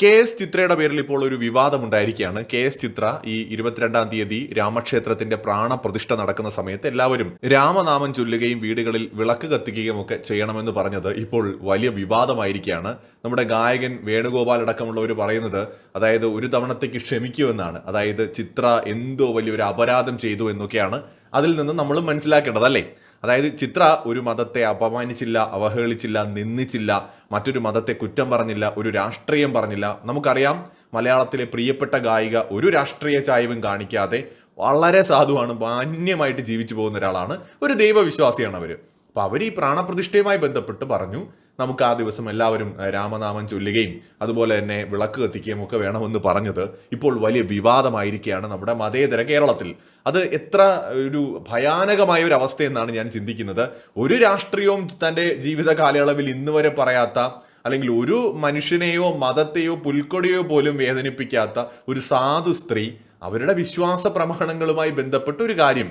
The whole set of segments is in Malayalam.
കെ എസ് ചിത്രയുടെ പേരിൽ ഇപ്പോൾ ഒരു വിവാദം ഉണ്ടായിരിക്കുകയാണ് കെ എസ് ചിത്ര ഈ ഇരുപത്തിരണ്ടാം തീയതി രാമക്ഷേത്രത്തിന്റെ പ്രാണപ്രതിഷ്ഠ നടക്കുന്ന സമയത്ത് എല്ലാവരും രാമനാമം ചൊല്ലുകയും വീടുകളിൽ വിളക്ക് കത്തിക്കുകയും ഒക്കെ ചെയ്യണമെന്ന് പറഞ്ഞത് ഇപ്പോൾ വലിയ വിവാദമായിരിക്കുകയാണ്. നമ്മുടെ ഗായകൻ വേണുഗോപാൽ അടക്കമുള്ളവർ പറയുന്നത് അതായത് ഒരു തവണത്തേക്ക് ക്ഷമിക്കുമെന്നാണ് അതായത് ചിത്ര എന്തോ വലിയൊരു അപരാധം ചെയ്തു എന്നൊക്കെയാണ് അതിൽ നിന്ന് നമ്മൾ മനസ്സിലാക്കേണ്ടത് അല്ലേ? അതായത് ചിത്ര ഒരു മതത്തെ അപമാനിച്ചില്ല അവഹേളിച്ചില്ല നിന്ദിച്ചില്ല മറ്റൊരു മതത്തെ കുറ്റം പറഞ്ഞില്ല ഒരു രാഷ്ട്രീയം പറഞ്ഞില്ല. നമുക്കറിയാം മലയാളത്തിലെ പ്രിയപ്പെട്ട ഗായിക ഒരു രാഷ്ട്രീയ ചായവും കാണിക്കാതെ വളരെ സാധുവാണ് മാന്യമായിട്ട് ജീവിച്ചു പോകുന്ന ഒരാളാണ് ഒരു ദൈവവിശ്വാസിയാണ് അവർ അപ്പോൾ അവർ ഈ പ്രാണപ്രതിഷ്ഠയുമായി ബന്ധപ്പെട്ട് പറഞ്ഞു നമുക്ക് ആ ദിവസം എല്ലാവരും രാമനാമം ചൊല്ലുകയും അതുപോലെ തന്നെ വിളക്ക് കത്തിക്കുകയും ഒക്കെ വേണമെന്ന് പറഞ്ഞത് ഇപ്പോൾ വലിയ വിവാദമായിരിക്കുകയാണ് നമ്മുടെ മതേതര കേരളത്തിൽ. അത് എത്ര ഒരു ഭയാനകമായ ഒരു അവസ്ഥയെന്നാണ് ഞാൻ ചിന്തിക്കുന്നത്. ഒരു രാഷ്ട്രീയവും തന്റെ ജീവിത കാലയളവിൽ ഇന്ന് വരെ പറയാത്ത അല്ലെങ്കിൽ ഒരു മനുഷ്യനെയോ മതത്തെയോ പുൽക്കൊടിയോ പോലും വേദനിപ്പിക്കാത്ത ഒരു സാധു സ്ത്രീ അവരുടെ വിശ്വാസ പ്രമാണങ്ങളുമായി ബന്ധപ്പെട്ട ഒരു കാര്യം.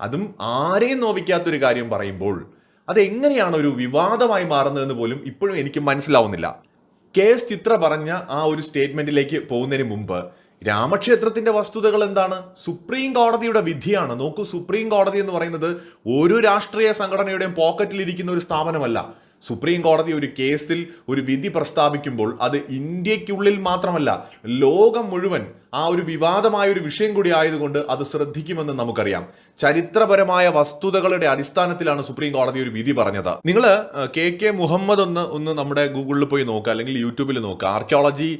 അതും ആരെയും നോവിക്കാത്തൊരു കാര്യം പറയുമ്പോൾ അതെങ്ങനെയാണ് ഒരു വിവാദമായി മാറുന്നതെന്ന് പോലും ഇപ്പോഴും എനിക്ക് മനസ്സിലാവുന്നില്ല. കെ എസ് ചിത്ര പറഞ്ഞ ആ ഒരു സ്റ്റേറ്റ്മെന്റിലേക്ക് പോകുന്നതിന് മുമ്പ് രാമക്ഷേത്രത്തിന്റെ വസ്തുതകൾ എന്താണ്? സുപ്രീം കോടതിയുടെ വിധിയാണ്. നോക്കൂ സുപ്രീം കോടതി എന്ന് പറയുന്നത് ഒരു രാഷ്ട്രീയ സംഘടനയുടെയും പോക്കറ്റിലിരിക്കുന്ന ഒരു സ്ഥാപനമല്ല. സുപ്രീം കോടതി ഒരു കേസിൽ ഒരു വിധി പ്രസ്താവിക്കുമ്പോൾ അത് ഇന്ത്യക്കുള്ളിൽ മാത്രമല്ല ലോകം മുഴുവൻ ആ ഒരു വിവാദമായ ഒരു വിഷയം കൂടി ആയതുകൊണ്ട് അത് ശ്രദ്ധിക്കുമെന്ന് നമുക്കറിയാം. ചരിത്രപരമായ വസ്തുതകളുടെ അടിസ്ഥാനത്തിലാണ് സുപ്രീം കോടതി ഒരു വിധി പറഞ്ഞത്. നിങ്ങൾ കെ കെ മുഹമ്മദ് ഒന്ന് ഒന്ന് നമ്മുടെ ഗൂഗിളിൽ പോയി നോക്കുക അല്ലെങ്കിൽ യൂട്യൂബിൽ നോക്കുക ആർക്കിയോളജി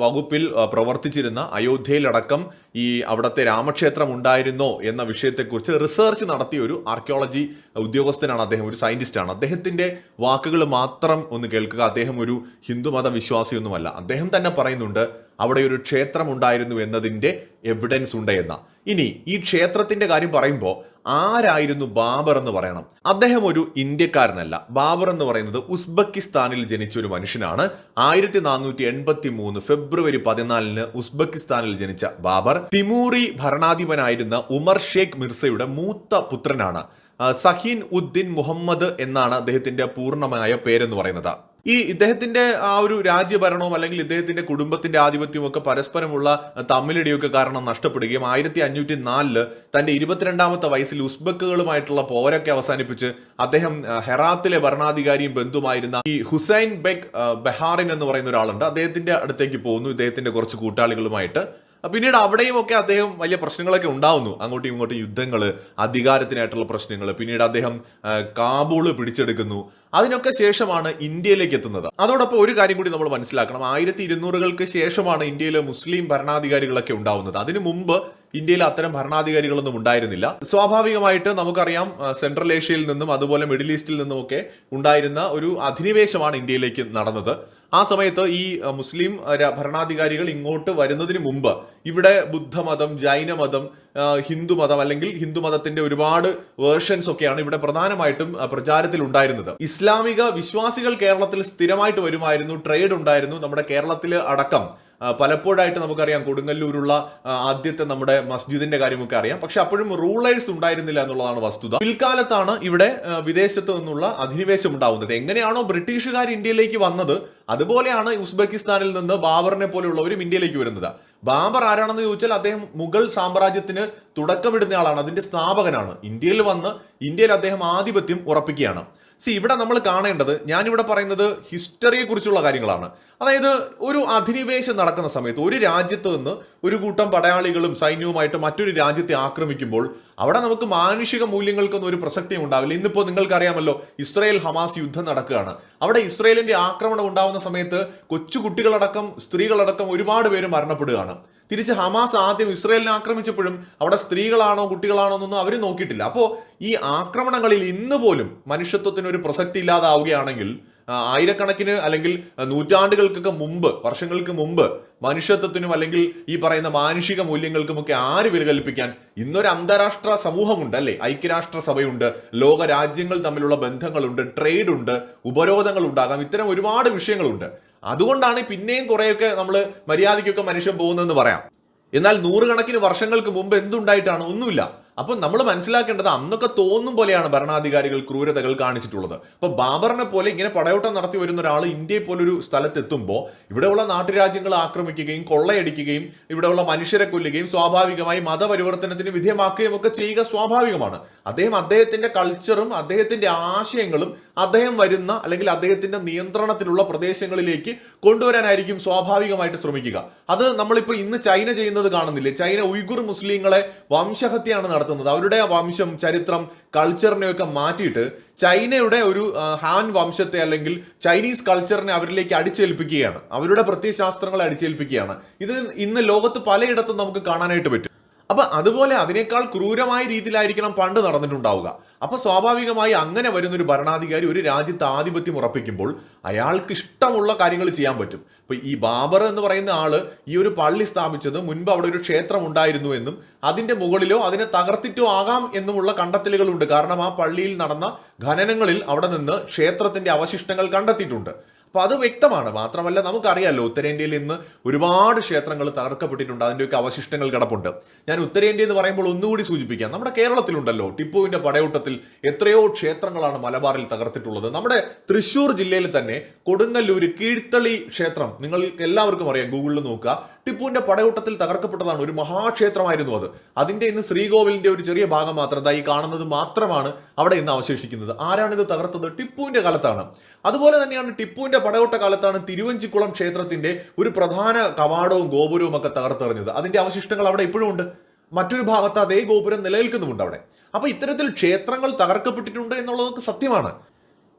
വകുപ്പിൽ പ്രവർത്തിച്ചിരുന്ന അയോധ്യയിലടക്കം ഈ അവിടുത്തെ രാമക്ഷേത്രം ഉണ്ടായിരുന്നോ എന്ന വിഷയത്തെക്കുറിച്ച് റിസർച്ച് നടത്തിയ ഒരു ആർക്കിയോളജി ഉദ്യോഗസ്ഥനാണ് അദ്ദേഹം ഒരു സയന്റിസ്റ്റാണ്. അദ്ദേഹത്തിന്റെ വാക്കുകൾ മാത്രം ഒന്ന് കേൾക്കുക. അദ്ദേഹം ഒരു ഹിന്ദുമത വിശ്വാസിയൊന്നുമല്ല അദ്ദേഹം തന്നെ പറയുന്നുണ്ട് അവിടെ ഒരു ക്ഷേത്രം ഉണ്ടായിരുന്നു എന്നതിന്റെ എവിഡൻസ് ഉണ്ട് എന്ന. ഇനി ഈ ക്ഷേത്രത്തിന്റെ കാര്യം പറയുമ്പോൾ ആരായിരുന്നു ബാബർ എന്ന് പറയണം. അദ്ദേഹം ഒരു ഇന്ത്യക്കാരനല്ല. ബാബർ എന്ന് പറയുന്നത് ഉസ്ബെക്കിസ്ഥാനിൽ ജനിച്ച ഒരു മനുഷ്യനാണ്. ആയിരത്തി നാനൂറ്റി എൺപത്തി മൂന്ന് ഫെബ്രുവരി പതിനാലിന് ഉസ്ബെക്കിസ്ഥാനിൽ ജനിച്ച ബാബർ. തിമൂറി ഭരണാധിപനായിരുന്ന ഉമർ ഷേഖ് മിർസയുടെ മൂത്ത പുത്രനാണ്. സഹീൻ ഉദ്ദീൻ മുഹമ്മദ് എന്നാണ് അദ്ദേഹത്തിന്റെ പൂർണമായ പേരെന്ന് പറയുന്നത്. ഈ ഇദ്ദേഹത്തിന്റെ ആ ഒരു രാജ്യഭരണവും അല്ലെങ്കിൽ ഇദ്ദേഹത്തിന്റെ കുടുംബത്തിന്റെ ആധിപത്യവും ഒക്കെ പരസ്പരമുള്ള തമ്മിലിടിയൊക്കെ കാരണം നഷ്ടപ്പെടുകയും ആയിരത്തി അഞ്ഞൂറ്റി നാലിൽ തന്റെ ഇരുപത്തിരണ്ടാമത്തെ വയസ്സിൽ ഉസ്ബക്കുകളുമായിട്ടുള്ള പോരൊക്കെ അവസാനിപ്പിച്ച് അദ്ദേഹം ഹെറാത്തിലെ ഭരണാധികാരിയും ബന്ധുമായിരുന്ന ഈ ഹുസൈൻ ആ, ബെഹാറിൻ എന്ന് പറയുന്ന ഒരാളുണ്ട്. അദ്ദേഹത്തിന്റെ അടുത്തേക്ക് പോകുന്നു. ഇദ്ദേഹത്തിന്റെ കുറച്ച് കൂട്ടാളികളുമായിട്ട്. പിന്നീട് അവിടെയും ഒക്കെ അദ്ദേഹം വലിയ പ്രശ്നങ്ങളൊക്കെ ഉണ്ടാവുന്നു. അങ്ങോട്ടും ഇങ്ങോട്ടും യുദ്ധങ്ങൾ അധികാരത്തിനായിട്ടുള്ള പ്രശ്നങ്ങൾ പിന്നീട് അദ്ദേഹം കാബൂൾ പിടിച്ചെടുക്കുന്നു. അതിനൊക്കെ ശേഷമാണ് ഇന്ത്യയിലേക്ക് എത്തുന്നത്. അതോടൊപ്പം ഒരു കാര്യം കൂടി നമ്മൾ മനസ്സിലാക്കണം. ആയിരത്തി ഇരുന്നൂറുകൾക്ക് ശേഷമാണ് ഇന്ത്യയിലെ മുസ്ലിം ഭരണാധികാരികളൊക്കെ ഉണ്ടാവുന്നത്. അതിനു മുമ്പ് ഇന്ത്യയിൽ അത്തരം ഭരണാധികാരികളൊന്നും ഉണ്ടായിരുന്നില്ല. സ്വാഭാവികമായിട്ട് നമുക്കറിയാം സെൻട്രൽ ഏഷ്യയിൽ നിന്നും അതുപോലെ മിഡിൽ ഈസ്റ്റിൽ നിന്നും ഒക്കെ ഉണ്ടായിരുന്ന ഒരു അധിനിവേശമാണ് ഇന്ത്യയിലേക്ക് നടന്നത്. ആ സമയത്ത് ഈ മുസ്ലിം ഭരണാധികാരികൾ ഇങ്ങോട്ട് വരുന്നതിന് മുമ്പ് ഇവിടെ ബുദ്ധമതം ജൈനമതം ഹിന്ദുമതം അല്ലെങ്കിൽ ഹിന്ദുമതത്തിന്റെ ഒരുപാട് വേർഷൻസ് ഒക്കെയാണ് ഇവിടെ പ്രധാനമായിട്ടും പ്രചാരത്തിൽ ഉണ്ടായിരുന്നത്. ഇസ്ലാമിക വിശ്വാസികൾ കേരളത്തിൽ സ്ഥിരമായിട്ട് വരുമായിരുന്നു ട്രേഡ് ഉണ്ടായിരുന്നു നമ്മുടെ കേരളത്തിൽ അടക്കം. പലപ്പോഴായിട്ട് നമുക്കറിയാം കൊടുങ്ങല്ലൂരുള്ള ആദ്യത്തെ നമ്മുടെ മസ്ജിദിന്റെ കാര്യമൊക്കെ അറിയാം. പക്ഷെ അപ്പോഴും റൂളേഴ്സ് ഉണ്ടായിരുന്നില്ല എന്നുള്ളതാണ് വസ്തുത. പിൽക്കാലത്താണ് ഇവിടെ വിദേശത്ത് നിന്നുള്ള അധിനിവേശം ഉണ്ടാവുന്നത്. എങ്ങനെയാണോ ബ്രിട്ടീഷുകാർ ഇന്ത്യയിലേക്ക് വന്നത് അതുപോലെയാണ് ഉസ്ബെക്കിസ്ഥാനിൽ നിന്ന് ബാബറിനെ പോലെയുള്ളവരും ഇന്ത്യയിലേക്ക് വരുന്നത്. ബാബർ ആരാണെന്ന് ചോദിച്ചാൽ അദ്ദേഹം മുഗൾ സാമ്രാജ്യത്തിന് തുടക്കമിടുന്ന ആളാണ്. അതിന്റെ സ്ഥാപകനാണ്. ഇന്ത്യയിൽ വന്ന് ഇന്ത്യയിൽ അദ്ദേഹം ആധിപത്യം ഉറപ്പിക്കുകയാണ്. സി ഇവിടെ നമ്മൾ കാണേണ്ടത് ഞാനിവിടെ പറയുന്നത് ഹിസ്റ്ററിയെ കുറിച്ചുള്ള കാര്യങ്ങളാണ്. അതായത് ഒരു അധിനിവേശം നടക്കുന്ന സമയത്ത് ഒരു രാജ്യത്ത് നിന്ന് ഒരു കൂട്ടം പടയാളികളും സൈന്യവുമായിട്ട് മറ്റൊരു രാജ്യത്തെ ആക്രമിക്കുമ്പോൾ അവിടെ നമുക്ക് മാനുഷിക മൂല്യങ്ങൾക്കൊന്നും ഒരു പ്രസക്തിയും ഉണ്ടാവില്ല. ഇന്നിപ്പോൾ നിങ്ങൾക്കറിയാമല്ലോ ഇസ്രയേൽ ഹമാസ് യുദ്ധം നടക്കുകയാണ്. അവിടെ ഇസ്രയേലിന്റെ ആക്രമണം ഉണ്ടാവുന്ന സമയത്ത് കൊച്ചു കുട്ടികളടക്കം സ്ത്രീകളടക്കം ഒരുപാട് പേര് മരണപ്പെടുകയാണ്. തിരിച്ച് ഹമാസ് ആദ്യം ഇസ്രയേലിനെ ആക്രമിച്ചപ്പോഴും അവിടെ സ്ത്രീകളാണോ കുട്ടികളാണോ എന്നൊന്നും അവർ നോക്കിയിട്ടില്ല. അപ്പോൾ ഈ ആക്രമണങ്ങളിൽ ഇന്ന് പോലും മനുഷ്യത്വത്തിന് ഒരു പ്രസക്തി ഇല്ലാതാവുകയാണെങ്കിൽ ആയിരക്കണക്കിന് അല്ലെങ്കിൽ നൂറ്റാണ്ടുകൾക്കൊക്കെ മുമ്പ് വർഷങ്ങൾക്ക് മുമ്പ് മനുഷ്യത്വത്തിനും അല്ലെങ്കിൽ ഈ പറയുന്ന മാനുഷിക മൂല്യങ്ങൾക്കുമൊക്കെ ആര് വില കൽപ്പിക്കാൻ ഇന്നൊരു അന്താരാഷ്ട്ര സമൂഹമുണ്ട് അല്ലെ? ഐക്യരാഷ്ട്ര സഭയുണ്ട് ലോക രാജ്യങ്ങൾ തമ്മിലുള്ള ബന്ധങ്ങളുണ്ട് ട്രേഡ് ഉണ്ട് ഉപരോധങ്ങൾ ഉണ്ടാകാം ഇത്തരം ഒരുപാട് വിഷയങ്ങളുണ്ട്. അതുകൊണ്ടാണ് പിന്നെയും കുറേയൊക്കെ നമ്മൾ മര്യാദയ്ക്കൊക്കെ മനുഷ്യൻ പോകുന്നതെന്ന് പറയാം. എന്നാൽ നൂറുകണക്കിന് വർഷങ്ങൾക്ക് മുമ്പ് എന്തുണ്ടായിട്ടാണ്? ഒന്നുമില്ല. അപ്പൊ നമ്മൾ മനസ്സിലാക്കേണ്ടത് അന്നൊക്കെ തോന്നും പോലെയാണ് ഭരണാധികാരികൾ ക്രൂരതകൾ കാണിച്ചിട്ടുള്ളത്. അപ്പോൾ ബാബറിനെ പോലെ ഇങ്ങനെ പടയോട്ടം നടത്തി വരുന്ന ഒരാൾ ഇന്ത്യയെ പോലൊരു സ്ഥലത്തെത്തുമ്പോൾ ഇവിടെയുള്ള നാട്ടുരാജ്യങ്ങൾ ആക്രമിക്കുകയും കൊള്ളയടിക്കുകയും ഇവിടെയുള്ള മനുഷ്യരെ കൊല്ലുകയും സ്വാഭാവികമായി മതപരിവർത്തനത്തിന് വിധേയമാക്കുകയും ഒക്കെ ചെയ്യുക സ്വാഭാവികമാണ്. അദ്ദേഹം അദ്ദേഹത്തിന്റെ കൾച്ചറും അദ്ദേഹത്തിന്റെ ആശയങ്ങളും അദ്ദേഹം വരുന്ന അല്ലെങ്കിൽ അദ്ദേഹത്തിന്റെ നിയന്ത്രണത്തിലുള്ള പ്രദേശങ്ങളിലേക്ക് കൊണ്ടുവരാനായിരിക്കും സ്വാഭാവികമായിട്ട് ശ്രമിക്കുക. അത് നമ്മളിപ്പോൾ ഇന്ന് ചൈന ചെയ്യുന്നത് കാണുന്നില്ലേ? ചൈന ഉയ്ഗുർ മുസ്ലിങ്ങളെ വംശഹത്യാണ് നടത്തുന്നത് അവരുടെ വംശം ചരിത്രം കൾച്ചറിനെയൊക്കെ മാറ്റിയിട്ട് ചൈനയുടെ ഒരു ഹാൻ വംശത്തെ അല്ലെങ്കിൽ ചൈനീസ് കൾച്ചറിനെ അവരിലേക്ക് അടിച്ചേൽപ്പിക്കുകയാണ്. അവരുടെ പ്രത്യയശാസ്ത്രങ്ങളെ അടിച്ചേൽപ്പിക്കുകയാണ്. ഇത് ഇന്ന് ലോകത്ത് പലയിടത്തും നമുക്ക് കാണാനായിട്ട് പറ്റും. അപ്പൊ അതുപോലെ അതിനേക്കാൾ ക്രൂരമായ രീതിയിലായിരിക്കണം പണ്ട് നടന്നിട്ടുണ്ടാവുക. അപ്പൊ സ്വാഭാവികമായി അങ്ങനെ വരുന്ന ഒരു ഭരണാധികാരി ഒരു രാജ്യത്ത് ആധിപത്യം ഉറപ്പിക്കുമ്പോൾ അയാൾക്ക് ഇഷ്ടമുള്ള കാര്യങ്ങൾ ചെയ്യാൻ പറ്റും. ഇപ്പൊ ഈ ബാബർ എന്ന് പറയുന്ന ആൾ ഈ ഒരു പള്ളി സ്ഥാപിച്ചത് മുൻപ് അവിടെ ഒരു ക്ഷേത്രം ഉണ്ടായിരുന്നു എന്നും അതിന്റെ മുകളിലോ അതിനെ തകർത്തിട്ടോ ആകാം എന്നുമുള്ള കണ്ടെത്തലുകളുണ്ട്. കാരണം ആ പള്ളിയിൽ നടന്ന ഖനനങ്ങളിൽ അവിടെ നിന്ന് ക്ഷേത്രത്തിന്റെ അവശിഷ്ടങ്ങൾ കണ്ടെത്തിയിട്ടുണ്ട്. അപ്പൊ അത് വ്യക്തമാണ്. മാത്രമല്ല നമുക്കറിയാമല്ലോ ഉത്തരേന്ത്യയിൽ ഇന്ന് ഒരുപാട് ക്ഷേത്രങ്ങൾ തകർക്കപ്പെട്ടിട്ടുണ്ട്. അതിന്റെയൊക്കെ അവശിഷ്ടങ്ങൾ കിടപ്പുണ്ട്. ഞാൻ ഉത്തരേന്ത്യ എന്ന് പറയുമ്പോൾ ഒന്നുകൂടി സൂചിപ്പിക്കാം. നമ്മുടെ കേരളത്തിലുണ്ടല്ലോ ടിപ്പുവിന്റെ പടയോട്ടത്തിൽ എത്രയോ ക്ഷേത്രങ്ങളാണ് മലബാറിൽ തകർത്തിട്ടുള്ളത്. നമ്മുടെ തൃശ്ശൂർ ജില്ലയിൽ തന്നെ കൊടുങ്ങല്ലൂർ കീഴ്ത്തളി ക്ഷേത്രം നിങ്ങൾ എല്ലാവർക്കും അറിയാം ഗൂഗിളിൽ നോക്കുക. ടിപ്പുവിന്റെ പടയോട്ടത്തിൽ തകർക്കപ്പെട്ടതാണ്. ഒരു മഹാക്ഷേത്രമായിരുന്നു അത്. അതിന്റെ ഇന്ന് ശ്രീകോവിലിന്റെ ഒരു ചെറിയ ഭാഗം മാത്രം ഇതായി കാണുന്നത് മാത്രമാണ് അവിടെ ഇന്ന് അവശേഷിക്കുന്നത്. ആരാണിത് തകർത്തത്? ടിപ്പുവിന്റെ കാലത്താണ്. അതുപോലെ തന്നെയാണ് ടിപ്പുവിന്റെ പടയോട്ട കാലത്താണ് തിരുവഞ്ചിക്കുളം ക്ഷേത്രത്തിന്റെ ഒരു പ്രധാന കവാടവും ഗോപുരവും ഒക്കെ തകർത്തെറിഞ്ഞത്. അതിന്റെ അവശിഷ്ടങ്ങൾ അവിടെ ഇപ്പോഴും ഉണ്ട്. മറ്റൊരു ഭാഗത്ത് അതേ ഗോപുരം നിലനിൽക്കുന്നുമുണ്ട് അവിടെ. അപ്പൊ ഇത്തരത്തിൽ ക്ഷേത്രങ്ങൾ തകർക്കപ്പെട്ടിട്ടുണ്ട് എന്നുള്ളതൊക്കെ സത്യമാണ്.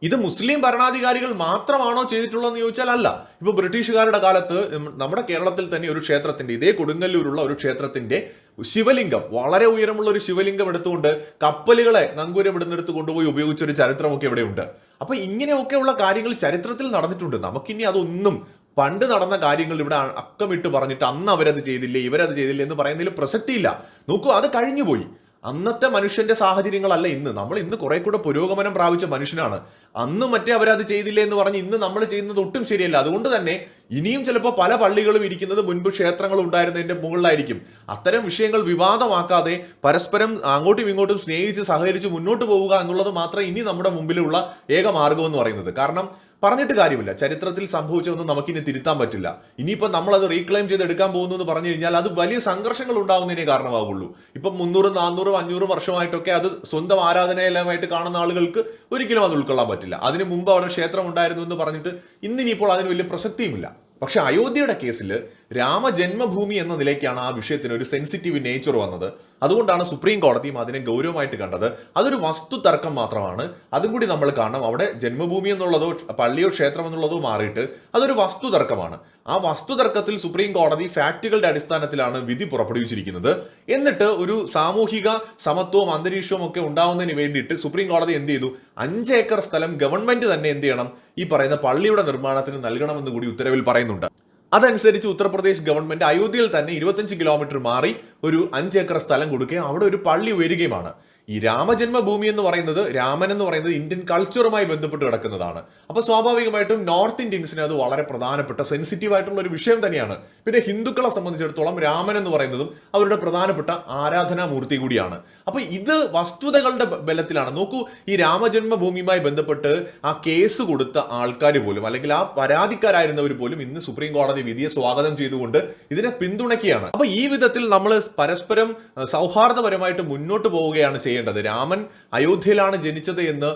ഇത് മുസ്ലിം ഭരണാധികാരികൾ മാത്രമാണോ ചെയ്തിട്ടുള്ളതെന്ന് ചോദിച്ചാൽ അല്ല ഇപ്പൊ ബ്രിട്ടീഷുകാരുടെ കാലത്ത് നമ്മുടെ കേരളത്തിൽ തന്നെ ഒരു ക്ഷേത്രത്തിന്റെ ഇതേ കൊടുങ്ങല്ലൂരുള്ള ഒരു ക്ഷേത്രത്തിന്റെ ശിവലിംഗം വളരെ ഉയരമുള്ള ഒരു ശിവലിംഗം എടുത്തുകൊണ്ട് കപ്പലുകളെ നങ്കൂരം ഇടുന്നെടുത്ത് കൊണ്ടുപോയി ഉപയോഗിച്ച ഒരു ചരിത്രമൊക്കെ ഇവിടെയുണ്ട്. അപ്പൊ ഇങ്ങനെയൊക്കെയുള്ള കാര്യങ്ങൾ ചരിത്രത്തിൽ നടന്നിട്ടുണ്ട്. നമുക്കിനി അതൊന്നും പണ്ട് നടന്ന കാര്യങ്ങൾ ഇവിടെ അക്കമിട്ട് പറഞ്ഞിട്ട് അന്ന് അവരത് ചെയ്തില്ലേ ഇവരത് ചെയ്തില്ലേ എന്ന് പറയുന്നതിൽ പ്രസക്തിയില്ല. നോക്കൂ അത് കഴിഞ്ഞുപോയി. അന്നത്തെ മനുഷ്യന്റെ സാഹചര്യങ്ങളല്ല ഇന്ന്. നമ്മൾ ഇന്ന് കുറെ കൂടെ പുരോഗമനം പ്രാപിച്ച മനുഷ്യനാണ്. അന്ന് മറ്റേ അവരത് ചെയ്തില്ലേ എന്ന് പറഞ്ഞ് ഇന്ന് നമ്മൾ ചെയ്യുന്നത് ഒട്ടും ശരിയല്ല. അതുകൊണ്ട് തന്നെ ഇനിയും ചിലപ്പോൾ പല പള്ളികളും ഇരിക്കുന്നത് മുൻപ് ക്ഷേത്രങ്ങൾ ഉണ്ടായിരുന്നതിന്റെ മുകളിലായിരിക്കും. അത്തരം വിഷയങ്ങൾ വിവാദമാക്കാതെ പരസ്പരം അങ്ങോട്ടും ഇങ്ങോട്ടും സ്നേഹിച്ച് സഹകരിച്ച് മുന്നോട്ട് പോവുക എന്നുള്ളത് മാത്രമേ ഇനി നമ്മുടെ മുമ്പിലുള്ള ഏക മാർഗം എന്ന് പറയുന്നത്. കാരണം പറഞ്ഞിട്ട് കാര്യമില്ല. ചരിത്രത്തിൽ സംഭവിച്ചതൊന്നും നമുക്കിനി തിരുത്താൻ പറ്റില്ല. ഇനിയിപ്പോൾ നമ്മളത് റീക്ലെയിം ചെയ്ത് എടുക്കാൻ പോകുന്നു എന്ന് പറഞ്ഞു കഴിഞ്ഞാൽ അത് വലിയ സംഘർഷങ്ങൾ ഉണ്ടാവുന്നതിനെ കാരണമാകുള്ളൂ ഇപ്പം മുന്നൂറും നാനൂറും അഞ്ഞൂറും വർഷമായിട്ടൊക്കെ അത് സ്വന്തം ആരാധനയെല്ലാമായിട്ട് കാണുന്ന ആളുകൾക്ക് ഒരിക്കലും അത് ഉൾക്കൊള്ളാൻ പറ്റില്ല. അതിന് മുമ്പ് അവിടെ ക്ഷേത്രം ഉണ്ടായിരുന്നു എന്ന് പറഞ്ഞിട്ട് ഇന്നിനിപ്പോൾ അതിന് വലിയ പ്രസക്തിയുമില്ല. പക്ഷേ അയോധ്യയുടെ കേസിൽ രാമജന്മഭൂമി എന്ന നിലയ്ക്കാണ് ആ വിഷയത്തിന് ഒരു സെൻസിറ്റീവ് നേച്ചർ വന്നത്. അതുകൊണ്ടാണ് സുപ്രീം കോടതിയും അതിനെ ഗൗരവമായിട്ട് കണ്ടത്. അതൊരു വസ്തു തർക്കം മാത്രമാണ്. അതും കൂടി നമ്മൾ കാണണം. അവിടെ ജന്മഭൂമി എന്നുള്ളതോ പള്ളിയോ ക്ഷേത്രം എന്നുള്ളതോ മാറിയിട്ട് അതൊരു വസ്തു തർക്കമാണ് ആ വസ്തു തർക്കത്തിൽ സുപ്രീം കോടതി ഫാക്റ്റുകളുടെ അടിസ്ഥാനത്തിലാണ് വിധി പുറപ്പെടുവിച്ചിരിക്കുന്നത്. എന്നിട്ട് ഒരു സാമൂഹിക സമത്വവും അന്തരീക്ഷവും ഒക്കെ ഉണ്ടാവുന്നതിന് വേണ്ടിയിട്ട് സുപ്രീം കോടതി എന്ത് ചെയ്തു? അഞ്ച് ഏക്കർ സ്ഥലം ഗവൺമെന്റ് തന്നെ എന്ത് ചെയ്യണം? ഈ പറയുന്ന പള്ളിയുടെ നിർമ്മാണത്തിന് നൽകണമെന്ന് കൂടി ഉത്തരവിൽ പറയുന്നുണ്ട്. അതനുസരിച്ച് ഉത്തർപ്രദേശ് ഗവൺമെന്റ് അയോധ്യയിൽ തന്നെ ഇരുപത്തഞ്ച് കിലോമീറ്റർ മാറി ഒരു അഞ്ചേക്കർ സ്ഥലം കൊടുക്കുകയും അവിടെ ഒരു പള്ളി ഉയരുകയുമാണ്. ഈ രാമജന്മഭൂമി എന്ന് പറയുന്നത് രാമൻ എന്ന് പറയുന്നത് ഇന്ത്യൻ കൾച്ചറുമായി ബന്ധപ്പെട്ട് കിടക്കുന്നതാണ്. അപ്പൊ സ്വാഭാവികമായിട്ടും നോർത്ത് ഇന്ത്യൻസിന് അത് വളരെ പ്രധാനപ്പെട്ട സെൻസിറ്റീവ് ആയിട്ടുള്ള ഒരു വിഷയം തന്നെയാണ്. പിന്നെ ഹിന്ദുക്കളെ സംബന്ധിച്ചിടത്തോളം രാമൻ എന്ന് പറയുന്നതും അവരുടെ പ്രധാനപ്പെട്ട ആരാധനാമൂർത്തി കൂടിയാണ്. അപ്പോൾ ഇത് വസ്തുതകളുടെ ബലത്തിലാണ്. നോക്കൂ ഈ രാമജന്മഭൂമിയുമായി ബന്ധപ്പെട്ട് ആ കേസ് കൊടുത്ത ആൾക്കാർ പോലും അല്ലെങ്കിൽ ആ പരാതിക്കാരായിരുന്നവർ പോലും ഇന്ന് സുപ്രീം കോടതി വിധിയെ സ്വാഗതം ചെയ്തുകൊണ്ട് ഇതിനെ പിന്തുണയ്ക്കുകയാണ്. അപ്പോൾ ഈ വിധത്തിൽ നമ്മൾ പരസ്പരം സൗഹാർദ്ദപരമായിട്ട് മുന്നോട്ട് പോവുകയാണ് ചെയ്യേണ്ടത്. രാമൻ അയോധ്യയിലാണ് ജനിച്ചത് എന്ന്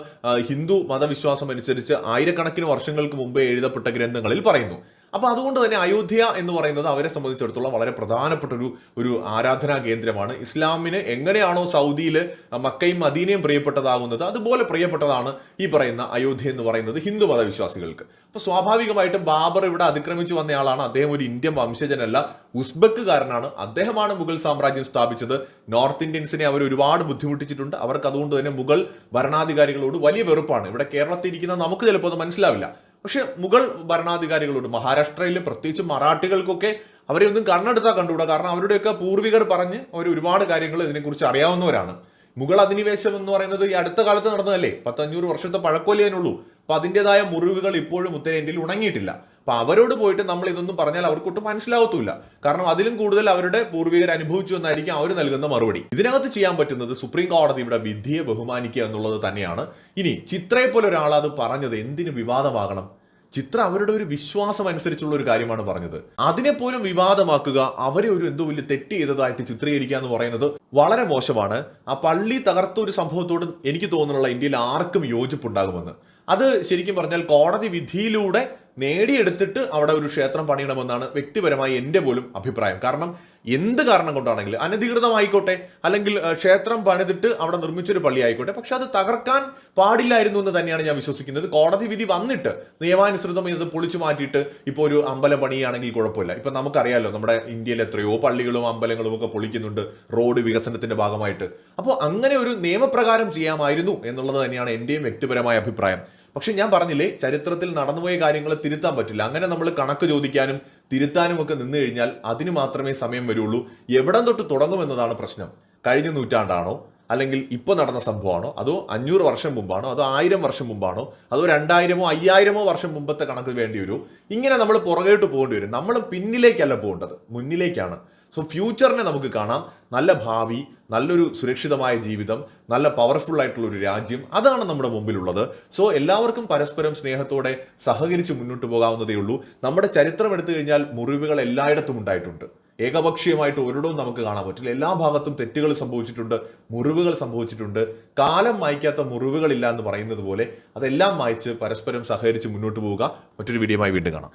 ഹിന്ദു മതവിശ്വാസം അനുസരിച്ച് ആയിരക്കണക്കിന് വർഷങ്ങൾക്ക് മുമ്പേ എഴുതപ്പെട്ട ഗ്രന്ഥങ്ങളിൽ പറയുന്നു. അപ്പൊ അതുകൊണ്ട് തന്നെ അയോധ്യ എന്ന് പറയുന്നത് അവരെ സംബന്ധിച്ചിടത്തോളം വളരെ പ്രധാനപ്പെട്ട ഒരു ഒരു ആരാധനാ കേന്ദ്രമാണ്. ഇസ്ലാമിന് എങ്ങനെയാണോ സൗദിയിൽ മക്കയും മദീനയും പ്രിയപ്പെട്ടതാകുന്നത് അതുപോലെ പ്രിയപ്പെട്ടതാണ് ഈ പറയുന്ന അയോധ്യ എന്ന് പറയുന്നത് ഹിന്ദു മതവിശ്വാസികൾക്ക്. അപ്പോൾ സ്വാഭാവികമായിട്ടും ബാബർ ഇവിടെ അതിക്രമിച്ചു വന്നയാളാണ്. അദ്ദേഹം ഒരു ഇന്ത്യൻ വംശജനല്ല ഉസ്ബക്കുകാരനാണ്. അദ്ദേഹമാണ് മുഗൾ സാമ്രാജ്യം സ്ഥാപിച്ചത്. നോർത്ത് ഇന്ത്യൻസിനെ അവർ ഒരുപാട് ബുദ്ധിമുട്ടിച്ചിട്ടുണ്ട്. അവർക്ക് അതുകൊണ്ട് തന്നെ മുഗൾ ഭരണാധികാരികളോട് വലിയ വെറുപ്പാണ്. ഇവിടെ കേരളത്തിൽ ഇരിക്കുന്ന നമുക്ക് ചിലപ്പോൾ അത് മനസ്സിലാവില്ല. പക്ഷെ മുഗൾ ഭരണാധികാരികളോട് മഹാരാഷ്ട്രയിൽ പ്രത്യേകിച്ച് മറാഠികൾക്കൊക്കെ അവരെ ഒന്നും കണ്ണെടുത്താൽ കണ്ടുകൂടാ. കാരണം അവരുടെയൊക്കെ പൂർവികർ പറഞ്ഞ് അവർ ഒരുപാട് കാര്യങ്ങൾ ഇതിനെക്കുറിച്ച് അറിയാവുന്നവരാണ്. മുഗൾ അധിനിവേശം എന്ന് പറയുന്നത് ഈ അടുത്ത കാലത്ത് നടന്നതല്ലേ? പത്തഞ്ഞൂറ് വർഷത്തെ പഴക്കമല്ലേ അതിനുള്ളൂ. അപ്പൊ അതിന്റെതായ മുറിവുകൾ ഇപ്പോഴും ഉത്തരേന്ത്യയിൽ ഉണങ്ങിയിട്ടില്ല. അപ്പൊ അവരോട് പോയിട്ട് നമ്മൾ ഇതൊന്നും പറഞ്ഞാൽ അവർക്കൊട്ടും മനസ്സിലാവത്തില്ല കാരണം അതിലും കൂടുതൽ അവരുടെ പൂർവികർ അനുഭവിച്ചു എന്നായിരിക്കും അവർ നൽകുന്ന മറുപടി. ഇതിനകത്ത് ചെയ്യാൻ പറ്റുന്നത് സുപ്രീം കോടതിയുടെ വിധിയെ ബഹുമാനിക്കുക എന്നുള്ളത് തന്നെയാണ്. ഇനി ചിത്രയെ പോലെ ഒരാൾ അത് പറഞ്ഞത് എന്തിന് വിവാദമാകണം? ചിത്ര അവരുടെ ഒരു വിശ്വാസം അനുസരിച്ചുള്ള ഒരു കാര്യമാണ് പറഞ്ഞത്. അതിനെപ്പോലും വിവാദമാക്കുക അവരെ ഒരു എന്തോ വലിയ തെറ്റ് ചെയ്തതായിട്ട് ചിത്രീകരിക്കുക എന്ന് പറയുന്നത് വളരെ മോശമാണ്. ആ പള്ളി തകർത്ത ഒരു സംഭവത്തോട് എനിക്ക് തോന്നുന്നുള്ള ഇന്ത്യയിൽ ആർക്കും യോജിപ്പുണ്ടാകുമെന്ന്. അത് ശരിക്കും പറഞ്ഞാൽ കോടതി വിധിയിലൂടെ നേടിയെടുത്തിട്ട് അവിടെ ഒരു ക്ഷേത്രം പണിയണമെന്നാണ് വ്യക്തിപരമായി എന്റെ പോലും അഭിപ്രായം. കാരണം എന്ത് കാരണം കൊണ്ടാണെങ്കിലും അനധികൃതമായിക്കോട്ടെ അല്ലെങ്കിൽ ക്ഷേത്രം പണിതിട്ട് അവിടെ നിർമ്മിച്ചൊരു പള്ളി ആയിക്കോട്ടെ പക്ഷെ അത് തകർക്കാൻ പാടില്ലായിരുന്നു എന്ന് തന്നെയാണ് ഞാൻ വിശ്വസിക്കുന്നത്. കോടതി വിധി വന്നിട്ട് നിയമാനുസൃതം ഇത് പൊളിച്ചു മാറ്റിയിട്ട് ഇപ്പോൾ ഒരു അമ്പലം പണിയാണെങ്കിൽ കുഴപ്പമില്ല. ഇപ്പം നമുക്കറിയാമല്ലോ നമ്മുടെ ഇന്ത്യയിൽ എത്രയോ പള്ളികളും അമ്പലങ്ങളും ഒക്കെ പൊളിക്കുന്നുണ്ട് റോഡ് വികസനത്തിന്റെ ഭാഗമായിട്ട്. അപ്പോൾ അങ്ങനെ ഒരു നിയമപ്രകാരം ചെയ്യാമായിരുന്നു എന്നുള്ളത് തന്നെയാണ് എന്റെയും വ്യക്തിപരമായ അഭിപ്രായം. പക്ഷെ ഞാൻ പറഞ്ഞില്ലേ ചരിത്രത്തിൽ നടന്നുപോയ കാര്യങ്ങൾ തിരുത്താൻ പറ്റില്ല. അങ്ങനെ നമ്മൾ കണക്ക് ചോദിക്കാനും തിരുത്താനും ഒക്കെ നിന്നു കഴിഞ്ഞാൽ അതിന് മാത്രമേ സമയം വരുള്ളൂ. എവിടം തൊട്ട് തുടങ്ങുമെന്നതാണ് പ്രശ്നം. കഴിഞ്ഞ നൂറ്റാണ്ടാണോ? അല്ലെങ്കിൽ ഇപ്പോൾ നടന്ന സംഭവമാണോ? അതോ അഞ്ഞൂറ് വർഷം മുമ്പാണോ? അതോ ആയിരം വർഷം മുമ്പാണോ? അതോ രണ്ടായിരമോ അയ്യായിരമോ വർഷം മുമ്പത്തെ കണക്ക് വേണ്ടി വരും? ഇങ്ങനെ നമ്മൾ പുറകോട്ട് പോകേണ്ടി വരും. നമ്മൾ പിന്നിലേക്കല്ല പോകേണ്ടത്. മുന്നിലേക്കാണ്. സോ ഫ്യൂച്ചറിനെ നമുക്ക് കാണാം. നല്ല ഭാവി നല്ലൊരു സുരക്ഷിതമായ ജീവിതം നല്ല പവർഫുൾ ആയിട്ടുള്ള ഒരു രാജ്യം. അതാണ് നമ്മുടെ മുമ്പിലുള്ളത്. സോ എല്ലാവർക്കും പരസ്പരം സ്നേഹത്തോടെ സഹകരിച്ച് മുന്നോട്ട് പോകാവുന്നതേ ഉള്ളൂ. നമ്മുടെ ചരിത്രം എടുത്തു കഴിഞ്ഞാൽ മുറിവുകൾ എല്ലായിടത്തും ഉണ്ടായിട്ടുണ്ട്. ഏകപക്ഷീയമായിട്ട് ഒരിടവും നമുക്ക് കാണാൻ പറ്റില്ല. എല്ലാ ഭാഗത്തും തെറ്റുകൾ സംഭവിച്ചിട്ടുണ്ട് മുറിവുകൾ സംഭവിച്ചിട്ടുണ്ട്. കാലം മായ്ക്കാത്ത മുറിവുകളില്ല എന്ന് പറയുന്നത് പോലെ അതെല്ലാം മായ്ച്ച് പരസ്പരം സഹകരിച്ച് മുന്നോട്ട് പോവുക. മറ്റൊരു വീഡിയോയുമായി വീണ്ടും കാണാം.